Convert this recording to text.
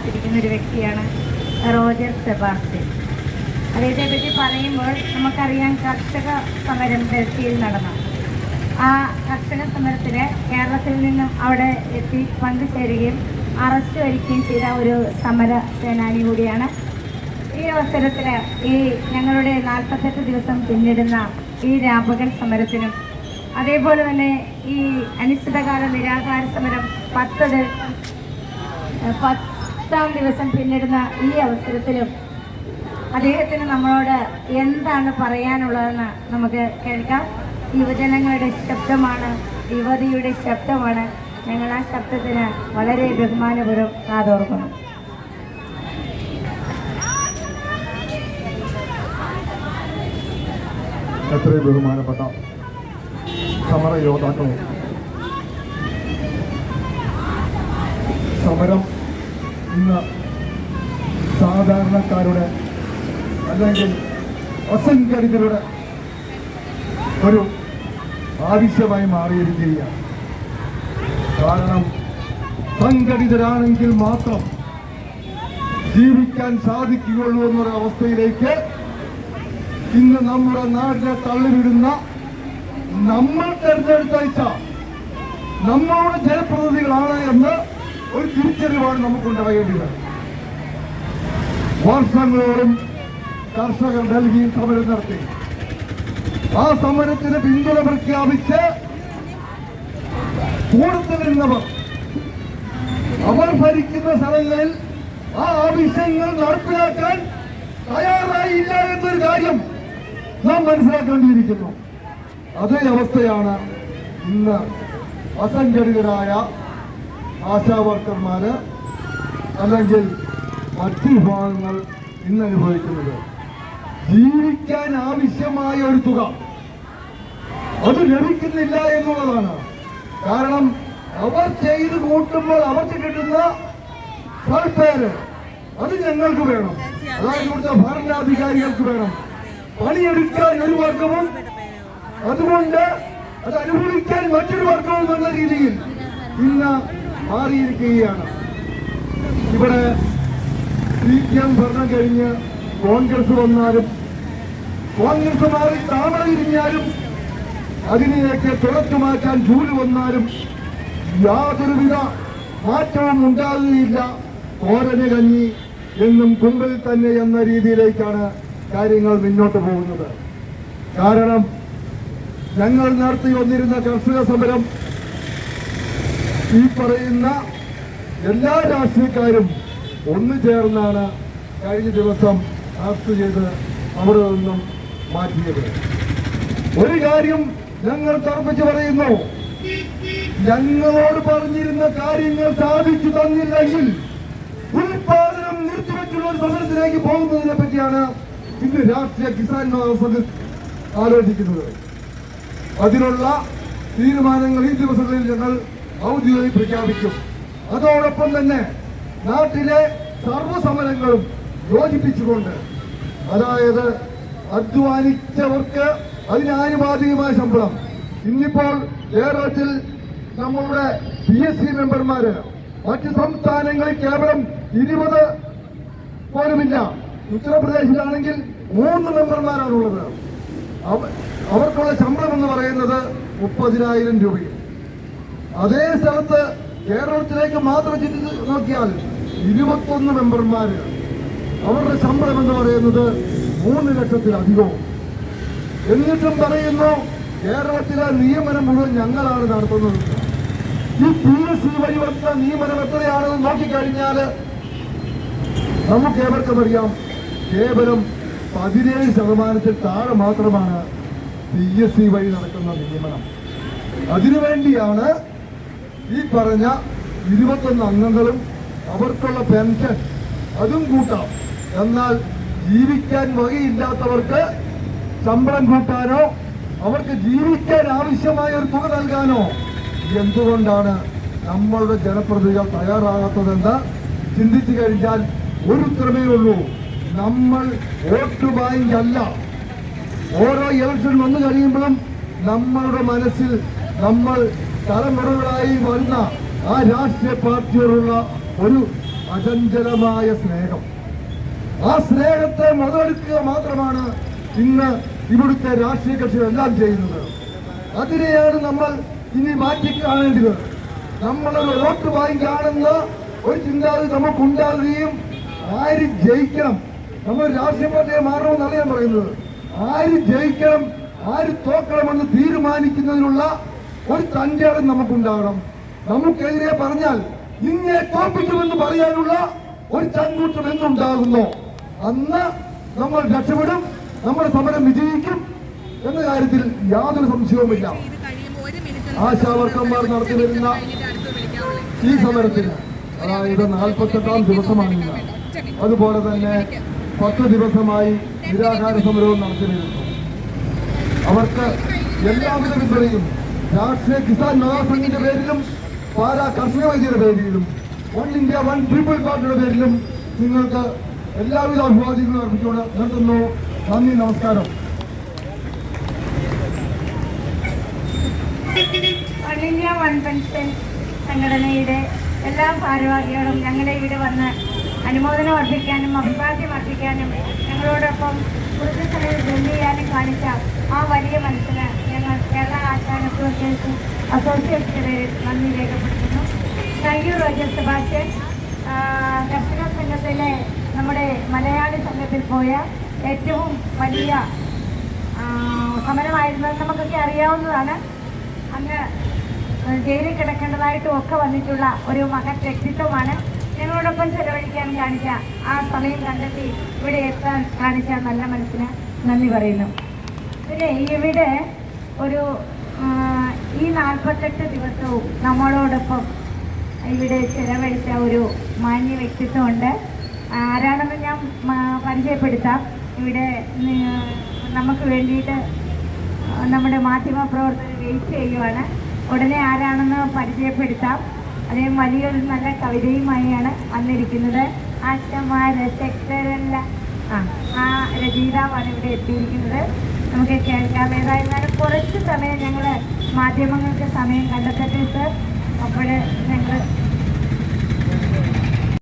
കാത്തിരിക്കുന്ന ഒരു വ്യക്തിയാണ് റോജർ സെബാസ്റ്റ്യൻ. അദ്ദേഹത്തെ പറ്റി പറയുമ്പോൾ നമുക്കറിയാം കർഷക സമരം ഡൽഹിയിൽ നടന്ന. ആ കർഷക സമരത്തിന് കേരളത്തിൽ നിന്നും അവിടെ എത്തി പങ്കുചേരുകയും അറസ്റ്റ് വരിക്കുകയും ചെയ്ത ഒരു സമര സേനാനി കൂടിയാണ്. ഈ അവസരത്തിൽ ഈ ഞങ്ങളുടെ നാൽപ്പത്തെട്ട് ദിവസം പിന്നിടുന്ന ഈ രാപകൽ സമരത്തിനും അതേപോലെ തന്നെ ഈ അനിശ്ചിതകാല നിരാഹാര സമരം പത്ത് ഏഹ് പത്താം ദിവസം പിന്നിടുന്ന ഈ അവസരത്തിലും അദ്ദേഹത്തിന് നമ്മളോട് എന്താണ് പറയാനുള്ളതെന്ന് നമുക്ക് കേൾക്കാം. യുവജനങ്ങളുടെ ശബ്ദമാണ് യുവതിയുടെ ശബ്ദമാണ്. ഞങ്ങൾ ആ ശബ്ദത്തിന് വളരെ ബഹുമാനപൂർവം കാതോർക്കുന്നു. എത്രയും ബഹുമാനപ്പെട്ട സമര യോദ്ധാക്കളും സമരം ഇന്ന് സാധാരണക്കാരുടെ അല്ലെങ്കിൽ അസംഘടിതരുടെ ഒരു ആവശ്യമായി മാറിയിരിക്കുകയാണ്. കാരണം സംഘടിതരാണെങ്കിൽ മാത്രം ജീവിക്കാൻ സാധിക്കുകയുള്ളൂ എന്നൊരു അവസ്ഥയിലേക്ക് ഇന്ന് നമ്മുടെ നാടിനെ തള്ളിവിടുന്ന നമ്മൾ തെരഞ്ഞെടുത്തയച്ച നമ്മളുടെ ജനപ്രതിനിധികളാണ് എന്ന് ഒരു തിരിച്ചറിവാണ് നമുക്കുണ്ടാകേണ്ടത് വർഷങ്ങളോളം കർഷകർ ഡൽഹിയിൽ സമരം നടത്തി. ആ സമരത്തിന് പിന്തുണ പ്രഖ്യാപിച്ച് കൂടുതൽ നിന്നവർ അവർ ഭരിക്കുന്ന സ്ഥലങ്ങളിൽ ആ ആവശ്യങ്ങൾ നടപ്പിലാക്കാൻ തയ്യാറായില്ല എന്നൊരു കാര്യം നാം മനസ്സിലാക്കേണ്ടിയിരിക്കുന്നു. അതേ അവസ്ഥയാണ് ഇന്ന് അസംഘടിതരായ ആശാവർക്കർമാര് അല്ലെങ്കിൽ മറ്റ് വിഭാഗങ്ങൾ ഇന്ന് അനുഭവിക്കുന്നത്. ജീവിക്കാൻ ആവശ്യമായ ഒരു തുക. അത് ലഭിക്കുന്നില്ല എന്നുള്ളതാണ്. കാരണം അവർ ചെയ്ത് കൂട്ടുമ്പോൾ അവർക്ക് കിട്ടുന്ന സർപ്പേര് അത് ഞങ്ങൾക്ക് വേണം. അതായത് ഇവിടുത്തെ ഭരണാധികാരികൾക്ക് വേണം. പണിയെടുക്കാൻ ഒരു വർഗവും അതുകൊണ്ട് അത് അനുഭവിക്കാൻ മറ്റൊരു വർഗവും എന്ന രീതിയിൽ ഇന്ന് മാറിയിരിക്കുകയാണ്. ഇവിടെ സി പി എം ഭരണം കഴിഞ്ഞ് കോൺഗ്രസ് വന്നാലും കോൺഗ്രസ് മാറി താമരയിരിഞ്ഞാലും അതിനെയൊക്കെ തുറച്ചു മാറ്റാൻ ജൂലി വന്നാലും യാതൊരുവിധ മാറ്റവും ഉണ്ടാകുകയില്ല. കോരന് കഞ്ഞി എന്നും കുമ്പിൽ തന്നെ എന്ന രീതിയിലേക്കാണ് കാര്യങ്ങൾ മുന്നോട്ട് പോകുന്നത്. കാരണം ഞങ്ങൾ നടത്തി വന്നിരുന്ന കർഷക സമരം ഈ പറയുന്ന എല്ലാ രാഷ്ട്രീയക്കാരും ഒന്നു ചേർന്നാണ് കഴിഞ്ഞ ദിവസം അറസ്റ്റ് ചെയ്ത് അവിടെ നിന്നും മാറ്റിയത്. ഒരു കാര്യം ഞങ്ങൾ തർപ്പിച്ച് പറയുന്നു. ഞങ്ങളോട് പറഞ്ഞിരുന്ന കാര്യങ്ങൾ സാധിച്ചു തന്നില്ലെങ്കിൽ ഉൽപാദനം നിർത്തിവെച്ചുള്ള ഒരു സമരത്തിലേക്ക് പോകുന്നതിനെ പറ്റിയാണ് ഇന്ന് രാഷ്ട്രീയ കിസാൻ മഹാസഭ ആലോചിക്കുന്നത്. അതിനുള്ള തീരുമാനങ്ങൾ ഈ ദിവസങ്ങളിൽ ഞങ്ങൾ ഔദ്യോഗിക പ്രഖ്യാപിക്കും. അതോടൊപ്പം തന്നെ നാട്ടിലെ സർവസമരങ്ങളും യോജിപ്പിച്ചുകൊണ്ട് അതായത് അധ്വാനിച്ചവർക്ക് അതിനാനുപാതികമായ ശമ്പളം. ഇന്നിപ്പോൾ കേരളത്തിൽ നമ്മളുടെ പി എസ് സി മെമ്പർമാര് മറ്റ് സംസ്ഥാനങ്ങളിൽ കേവലം ഇരുപത് പോലുമില്ല. ഉത്തർപ്രദേശിലാണെങ്കിൽ മൂന്ന് മെമ്പർമാരാണുള്ളത്. അവ- അവർക്കുള്ള ശമ്പളം എന്ന് പറയുന്നത് മുപ്പതിനായിരം രൂപയും. അതേ സ്ഥലത്ത് കേരളത്തിലേക്ക് മാത്രം ചിന്തിച്ച് നോക്കിയാൽ ഇരുപത്തൊന്ന് മെമ്പർമാർ അവരുടെ ശമ്പളം എന്ന് പറയുന്നത് മൂന്ന് ലക്ഷത്തിലധികവും. എന്നിട്ടും പറയുന്നു കേരളത്തിലെ നിയമനം മുഴുവൻ ഞങ്ങളാണ് നടത്തുന്നത്. ഈ പി എസ് സി വഴി വന്ന നിയമനം എത്രയാണെന്ന് നോക്കിക്കഴിഞ്ഞാൽ നമുക്ക് ഏവർക്കും അറിയാം കേവലം പതിനേഴ് ശതമാനത്തിൽ താഴെ മാത്രമാണ് പി എസ് സി വഴി നടക്കുന്ന നിയമനം. അതിനുവേണ്ടിയാണ് ഈ പറഞ്ഞ ഇരുപത്തൊന്ന് അംഗങ്ങളും അവർക്കുള്ള പെൻഷൻ അതും കൂട്ടാം. എന്നാൽ ജീവിക്കാൻ വകയില്ലാത്തവർക്ക് ശമ്പളം കൂട്ടാനോ അവർക്ക് ജീവിക്കാൻ ആവശ്യമായ ഒരു തുക നൽകാനോ എന്തുകൊണ്ടാണ് നമ്മളുടെ ജനപ്രതിനിധികൾ തയ്യാറാകാത്തതെന്ന് ചിന്തിച്ചു കഴിഞ്ഞാൽ ഒരു ഉത്തരമേ ഉള്ളൂ. നമ്മൾ വോട്ട് ബാങ്ക് അല്ല. ഓരോ ഇലക്ഷൻ വന്നു കഴിയുമ്പോഴും നമ്മളുടെ മനസ്സിൽ നമ്മൾ തലമുറകളായി വന്ന ആ രാഷ്ട്രീയ പാർട്ടിയോടുള്ള ഒരു അചഞ്ചലമായ സ്നേഹം. ആ സ്നേഹത്തെ മുതലെടുക്കുക മാത്രമാണ് ഇന്ന് ഇവിടുത്തെ രാഷ്ട്രീയ കക്ഷികളെല്ലാം ചെയ്യുന്നത്. അതിനെയാണ് നമ്മൾ ഇനി മാറ്റി കാണേണ്ടത്. നമ്മളൊരു വോട്ട് വാങ്ങിക്കാണെന്ന് ഒരു ചിന്താഗതി നമുക്കുണ്ടാകുകയും ആര് ജയിക്കണം? നമ്മൾ രാഷ്ട്രീയ പാർട്ടിയെ മാറണമെന്നല്ല ഞാൻ പറയുന്നത്? ആര് ജയിക്കണം? ആര് തോക്കണമെന്ന് തീരുമാനിക്കുന്നതിനുള്ള ഒരു തന്റേടം നമുക്കുണ്ടാകണം. നമുക്കെതിരെ പറഞ്ഞാൽ നിന്നെ തോപ്പിക്കുമെന്ന് പറയാനുള്ള ഒരു ചങ്കൂറ്റം എന്നുണ്ടാകുന്നു അന്ന് നമ്മൾ രക്ഷപ്പെടും നമ്മുടെ സമരം വിജയിക്കും എന്ന കാര്യത്തിൽ യാതൊരു സംശയവുമില്ല. ആശാവർക്കന്മാർ നടത്തി വരുന്ന ഈ സമരത്തിന് അതായത് നാൽപ്പത്തെട്ടാം ദിവസമാണ് ഇന്ന് അതുപോലെ തന്നെ പത്ത് ദിവസമായി നിരാഹാര സമരവും നടത്തി വരുന്നു. അവർക്ക് എല്ലാവിധ പിന്തുണയും രാഷ്ട്രീയ കിസാൻ മഹാസംഘിന്റെ പേരിലും പാലാ കർഷക വൈദ്യരുടെ പേരിലും വൺ ഇന്ത്യ വൺ പീപ്പിൾ പാർട്ടിയുടെ പേരിലും നിങ്ങൾക്ക് എല്ലാവിധ അഭിവാദ്യങ്ങളും അർപ്പിച്ചുകൊണ്ട് നിർത്തുന്നു. നന്ദി നമസ്കാരം. വൺ സംഘടനയുടെ എല്ലാ ഭാരവാഹികളും ഞങ്ങളെ ഇവിടെ വന്ന് അനുമോദനം അർപ്പിക്കാനും അഭിവാദ്യം അർപ്പിക്കാനും ഞങ്ങളോടൊപ്പം കുറച്ച് സമയം ജോലി ചെയ്യാനും കാണിച്ച ആ വലിയ മനസ്സിന് അസോസിയേഷൻ അസോസിയേഷന്റെ പേരിൽ നന്ദി രേഖപ്പെടുത്തുന്നു. താങ്ക് യു റോജർ സെബാസ്റ്റ്യൻ കർഷക സംഘത്തിലെ നമ്മുടെ മലയാളി സംഘത്തിൽ പോയ ഏറ്റവും വലിയ സമരമായിരുന്നത് നമുക്കൊക്കെ അറിയാവുന്നതാണ്. അങ്ങ് ജയിലിൽ കിടക്കേണ്ടതായിട്ടും ഒക്കെ വന്നിട്ടുള്ള ഒരു മഹത് വ്യക്തിത്വമാണ്. ഞങ്ങളോടൊപ്പം ചെലവഴിക്കാൻ കാണിച്ച ആ സമയം കണ്ടെത്തി ഇവിടെ എത്താൻ കാണിച്ച നല്ല മനസ്സിന് നന്ദി പറയുന്നു. പിന്നെ ഇവിടെ ഒരു ഈ നാൽപ്പത്തെട്ട് ദിവസവും നമ്മളോടൊപ്പം ഇവിടെ ചെലവഴിച്ച ഒരു മാന്യ വ്യക്തിത്വമുണ്ട്. ആരാണെന്ന് ഞാൻ പരിചയപ്പെടുത്താം. ഇവിടെ നമുക്ക് വേണ്ടിയിട്ട് നമ്മുടെ മാധ്യമ പ്രവർത്തകർ വെയിറ്റ് ചെയ്യുവാണ്. ഉടനെ ആരാണെന്ന് പരിചയപ്പെടുത്താം. അദ്ദേഹം വലിയൊരു നല്ല കവിതയുമായാണ് വന്നിരിക്കുന്നത്. ആശമാര ശക്തരല്ല ആ രചയിതാവാണ് ഇവിടെ എത്തിയിരിക്കുന്നത്. നമുക്ക് കേൾക്കാം. ഏതായിരുന്നാലും കുറച്ച് സമയം ഞങ്ങൾ മാധ്യമങ്ങൾക്ക് സമയം കണ്ടെത്തട്ടെ സർ അപ്പോൾ ഞങ്ങൾ